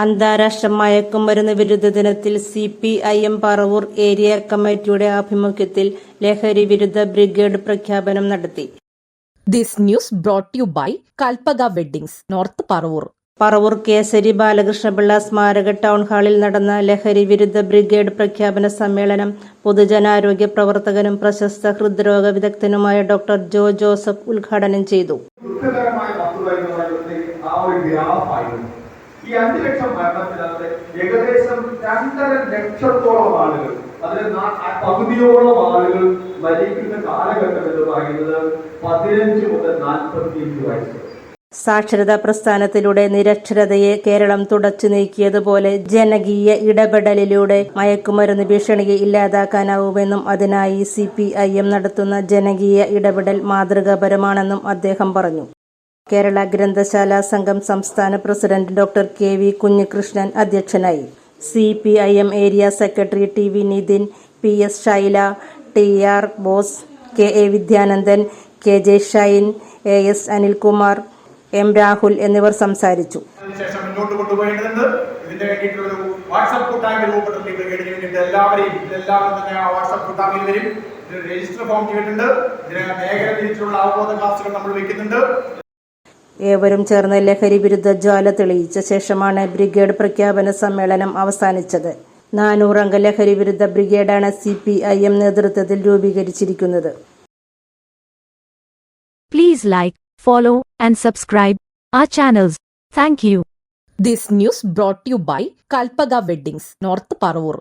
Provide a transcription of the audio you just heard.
അന്താരാഷ്ട്ര മയക്കുമരുന്ന് വിരുദ്ധ ദിനത്തിൽ C P I M Paravur area കമ്മിറ്റിയുടെ ആഭിമുഖ്യത്തിൽ ലഹരി വിരുദ്ധ ബ്രിഗേഡ് പ്രഖ്യാപനം നടത്തി. This news brought you by by Kalpaga north Paravur. Paravur Kesari Balakrishnapillai സ്മാരക ടൗൺ ഹാളിൽ നടന്ന ലഹരി വിരുദ്ധ ബ്രിഗേഡ് പ്രഖ്യാപന സമ്മേളനം പൊതുജനാരോഗ്യ പ്രവർത്തകനും പ്രശസ്ത ഹൃദ്രോഗ വിദഗ്ധനുമായ ഡോക്ടർ ജോ ജോസഫ് ഉദ്ഘാടനം ചെയ്തു. ഈ അഞ്ചു ലക്ഷം മരണത്തിനകത്ത് ഏകദേശം രണ്ടര ലക്ഷത്തോളം ആളുകൾ അതിൽ പകുതിയോളം ആളുകൾ മരിക്കുന്ന കാലഘട്ടം എന്ന് പറയുന്നത് പതിനഞ്ച് മുതൽ നാൽപ്പത്തിയഞ്ച് വയസ്സ്. സാക്ഷരതാ പ്രസ്ഥാനത്തിലൂടെ നിരക്ഷരതയെ കേരളം തുടച്ചു നീക്കിയതുപോലെ ജനകീയ ഇടപെടലിലൂടെ മയക്കുമരുന്ന് ഭീഷണിയെ ഇല്ലാതാക്കാനാവുമെന്നും അതിനായി സി നടത്തുന്ന ജനകീയ ഇടപെടൽ മാതൃകാപരമാണെന്നും അദ്ദേഹം പറഞ്ഞു. കേരള ഗ്രന്ഥശാല സംഘം സംസ്ഥാന president doctor K V Kunhikrishnan അധ്യക്ഷനായി. C P I M area secretary T V Nithin P S Shaila T R Bose K A Vidyanandan K J Shine A S Anilkumar M Rahul എന്നിവർ സംസാരിച്ചു. മുന്നോട്ട് ഒരു രൂപപ്പെട്ടിട്ടുണ്ട് എല്ലാവരെയും എല്ലാവരും തന്നെ register form ചെയ്തിട്ടുണ്ട്. ഇതിനെ മേഖല തിരിച്ചുള്ള അവബോധ ക്ലാസുകൾ നമ്മൾ വെക്കുന്നുണ്ട്. ഏവരും ചേർന്ന് ലഹരി വിരുദ്ധ ജ്വാല തെളിയിച്ച ശേഷമാണ് ബ്രിഗേഡ് പ്രഖ്യാപന സമ്മേളനം അവസാനിച്ചത് നാനൂറംഗ ലഹരി വിരുദ്ധ ബ്രിഗേഡാണ് സി പി ഐ എം നേതൃത്വത്തിൽ രൂപീകരിച്ചിരിക്കുന്നത് Please like, follow, and subscribe our channels. Thank you. This news brought to you by Kalpaga Weddings, North Parvur.